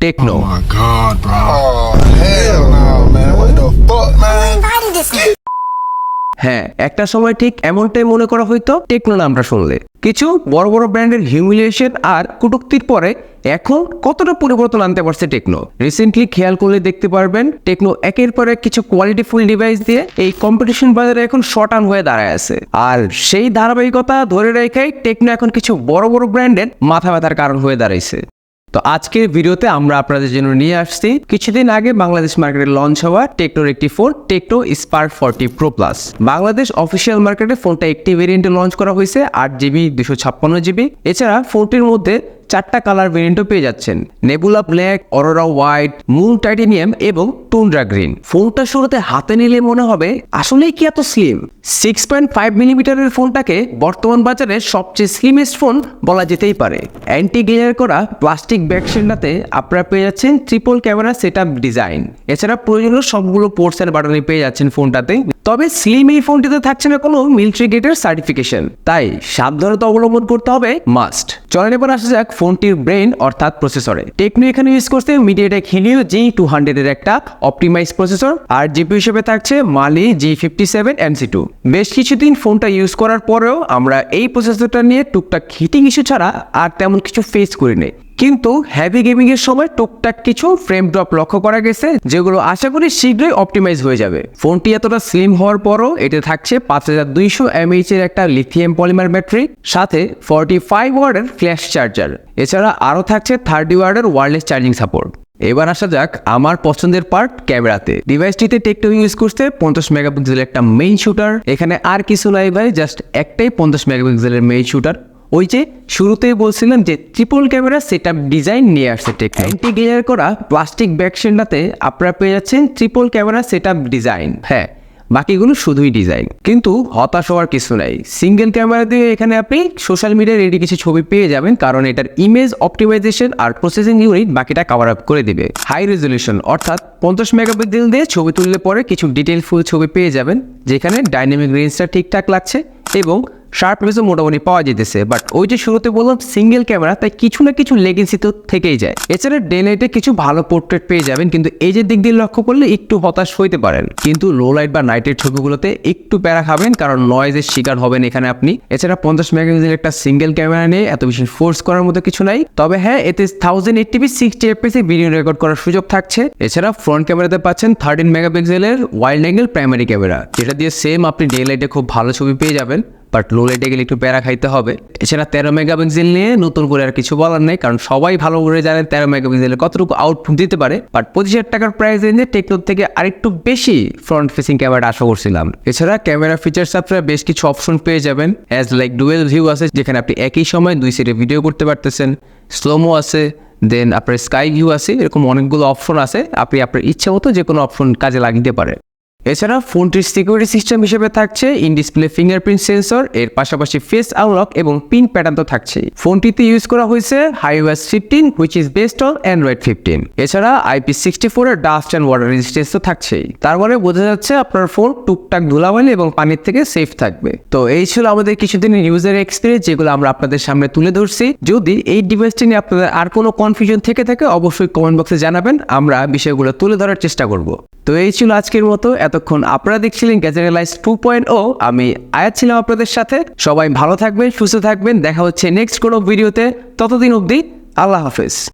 Tecno Oh my god, bro. Oh hell no, man! What the fuck, man? Who invited this nigga. হ্যাঁ একটা সময় ঠিক এমনটাই মনে করা হইতো টেকনো নামটা শুনলে কিছু বড় বড় ব্র্যান্ডের হিউমিলিয়েশন আর কটুক্তির পরে এখন কতটা পরিবর্তন আনতে পারছে টেকনো রিসেন্টলি খেয়াল করলে দেখতে পারবেন টেকনো একের পর এক কিছু কোয়ালিটিফুল ডিভাইস দিয়ে এই কম্পিটিশন বাজারে এখন শর্ট আন হয়ে দাঁড়ায় আছে আর সেই ধারাবাহিকতা ধরে রেখেই টেকনো এখন কিছু বড় বড় ব্র্যান্ডের মাথা ব্যথার কারণ হয়ে দাঁড়াইছে তো আজকের ভিডিওতে আমরা আপনাদের জন্য নিয়ে আসছি কিছুদিন আগে বাংলাদেশ মার্কেটে লঞ্চ হওয়া টেকটোর একটি phone Tecno Spark forty Pro Plus Bangladesh official মার্কেটে ফোনটা একটি ভেরিয়েন্টে লঞ্চ করা হয়েছে, আট জিবি দুশো ছাপ্পান্ন জিবি এছাড়া ফোনটির মধ্যে চারটা কালার ভেরিয়েন্টও পেয়ে যাচ্ছেন। Nebula black aurora white moon titanium এবং টুন্ড্রা গ্রিন ফোনটা শুরুতে হাতে নিলে মনে হবে, আসলেই কি এত স্লিম সিক্স পয়েন্ট ফাইভ মিলিমিটারের ফোনটাকে বর্তমান বাজারে সবচেয়ে স্লিমেস্ট ফোন বলা যেতেই পারে। অ্যান্টি গ্লেয়ার করা প্লাস্টিক ব্যাকশেলটাতে আপনারা পেয়ে যাচ্ছেন ট্রিপল ক্যামেরা সেট ডিজাইন এছাড়া প্রয়োজনীয় সবগুলো পোর্টস এর বাটনে পেয়ে যাচ্ছেন ফোনটাতে। তবে স্লিম এই ফোনটিতে থাকছে না কোনো মিলিটারি গেটের সার্টিফিকেশন তাই সাবধানতা অবলম্বন করতে হবে মাস্ট চলেন এবার আসা যাক ফোনটির ব্রেন অর্থাৎ প্রসেসরে। টেকনো এখানে ইউজ করছে মিডিয়াটেক হিলিও জি টু হান্ড্রেডের একটা অপটিমাইজ প্রসেসর আর জিপি হিসেবে থাকছে Mali G fifty seven MC two বেশ কিছুদিন ফোনটা ইউজ করার পরেও আমরা এই প্রসেসরটা নিয়ে টুকটাক হিটিং ইস্যু ছাড়া আর তেমন কিছু ফেস করিনি। কিন্তু হ্যাভি গেমিং এর সময় টুকটাক কিছু ফ্রেম ড্রপ লক্ষ্য করা গেছে, যেগুলো আশা করি শীঘ্রই অপটিমাইজ হয়ে যাবে। ফোনটি এতটা স্লিম হওয়ার পরও এতে থাকছে পাঁচ হাজার দুইশো এমএইচ এর একটা লিথিয়াম পলিমার ব্যাটারি সাথে ফর্টি ফাইভ ওয়ার্ডের ফ্ল্যাশ চার্জার এছাড়া আরও থাকছে থার্টি ওয়ার্ডের ওয়ারলেস চার্জিং সাপোর্ট এবার আসা যাক আমার পছন্দের পার্ট ক্যামেরাতে। ডিভাইসটিতে টেকটো ইউজ করতে পঞ্চাশ মেগাপিক্সেলের একটা মেইন শুটার এখানে আর কিছু নাই ভাই জাস্ট একটাই পঞ্চাশ মেগাপিক্সেলের মেইন শুটার ওই যে শুরুতেই বলছিলাম যে triple camera set up design নিয়ে আসছে টেকনো অ্যান্টি গ্লেয়ার করা প্লাস্টিক ব্যাকশেন্ডাতে আপনারা পেয়ে যাচ্ছেন triple camera set up design হ্যাঁ বাকিগুলো শুধুই ডিজাইন কিন্তু হতাশ হওয়ার কিছু নাই। সিঙ্গেল ক্যামেরা দিয়ে এখানে আপনি সোশ্যাল মিডিয়ায় রেডি কিছু ছবি পেয়ে যাবেন কারণ এটার ইমেজ অপটিমাইজেশন আর প্রসেসিং ইউনিট বাকিটা কভার আপ করে দিবে। হাই রেজলিউশন অর্থাৎ পঞ্চাশ মেগাপিক্সেল দিয়ে ছবি তুললে পরে কিছু ডিটেল ফুল ছবি পেয়ে যাবেন যেখানে ডাইনামিক রেঞ্জটা ঠিকঠাক লাগছে এবং শার্পনেসও মোটামুটি পাওয়া যেতেছে বাট ওই যে শুরুতে বললাম সিঙ্গেল ক্যামেরা তাই কিছু না কিছু লেগেন্সি তো থেকেই যায়। এছাড়া ডে লাইটে কিছু ভালো পোর্ট্রেট পেয়ে যাবেন, কিন্তু যে দিক দিয়ে লক্ষ্য করলে একটু হতাশ হইতে পারেন। কিন্তু লো লাইট বা নাইটের ছবিগুলোতে একটু প্যারা খাবেন, কারণ নয়েজের শিকার হবেন এখানে আপনি। এছাড়া পঞ্চাশ মেগাপিক্সেল একটা সিঙ্গেল ক্যামেরা নিয়ে এত বেশি ফোর্স করার মতো কিছু নাই। তবে হ্যাঁ এতে thousand eight TV sixty FPS video record করার সুযোগ থাকছে। এছাড়া ফ্রন্ট ক্যামেরাতে পাচ্ছেন থার্টিন মেগাপিক্সেলের ওয়াইল্ড অ্যাঙ্গেল প্রাইমারি ক্যামেরা যেটা দিয়ে সেম আপনি ডে লাইটে খুব ভালো ছবি পেয়ে যাবেন। বাট লো লাইটে গেলে একটু প্যারা খাইতে হবে। এছাড়া তেরো মেগাপিক্সেল নিয়ে নতুন করে আর কিছু বলার নেই, কারণ সবাই ভালো করে জানেন তেরো মেগাপিক্সেলের কতটুকু আউটপুট দিতে পারে। বাট পঁচিশ হাজার টাকার প্রাইস রেঞ্জে টেকনোর থেকে আরেকটু বেশি ফ্রন্ট ফেসিং ক্যামেরাটা আশা করছিলাম। এছাড়া ক্যামেরা ফিচার্স আপনারা বেশ কিছু অপশন পেয়ে যাবেন। অ্যাজ লাইক ডুয়েল ভিউ আছে, যেখানে আপনি একই সময় দুই সিটে ভিডিও করতে পারতেছেন। স্লোমো আছে দেন আপনার স্কাই ভিউ আছে, এরকম অনেকগুলো অপশন আছে। আপনি আপনার ইচ্ছা মতো যে কোনো অপশন কাজে লাগিয়ে পারে এছাড়া ফোনটির সিকিউরিটি সিস্টেম হিসেবে থাকছে ইন ডিসপ্লে ফিঙ্গারপ্রিন্ট সেন্সর এর পাশাপাশি ফেস আনলক এবং পিন প্যাটার্ন তো থাকছেই। ফোনটিতে ইউজ করা হয়েছে HiOS fifteen which is based on Android fifteen এছাড়া আইপি সিক্সটি ফোর এর ডাস্ট অ্যান্ড ওয়াটার রেজিস্টেন্স তো থাকছেই। তার মানে বোঝা যাচ্ছে আপনার ফোন টুকটাক ধুলাবালি এবং পানির থেকে সেফ থাকবে। তো এই ছিল আমাদের কিছুদিনের ইউজার এক্সপিরিয়েন্স যেগুলো আমরা আপনাদের সামনে তুলে ধরছি। যদি এই ডিভাইসটি নিয়ে আপনাদের আর কোনো কনফিউশন থেকে থাকে, অবশ্যই কমেন্ট বক্সে জানাবেন। আমরা বিষয়গুলো তুলে ধরার চেষ্টা করব। তো এই ছিল আজকের মতো, এতক্ষণ আপনারা দেখছিলেন গ্যাজেটালাইজ টু পয়েন্ট ও আমি আয়াত ছিলাম আপনাদের সাথে। সবাই ভালো থাকবেন, সুস্থ থাকবেন, দেখা হচ্ছে নেক্সট কোনো ভিডিওতে ততদিন অবধি আল্লাহ হাফেজ।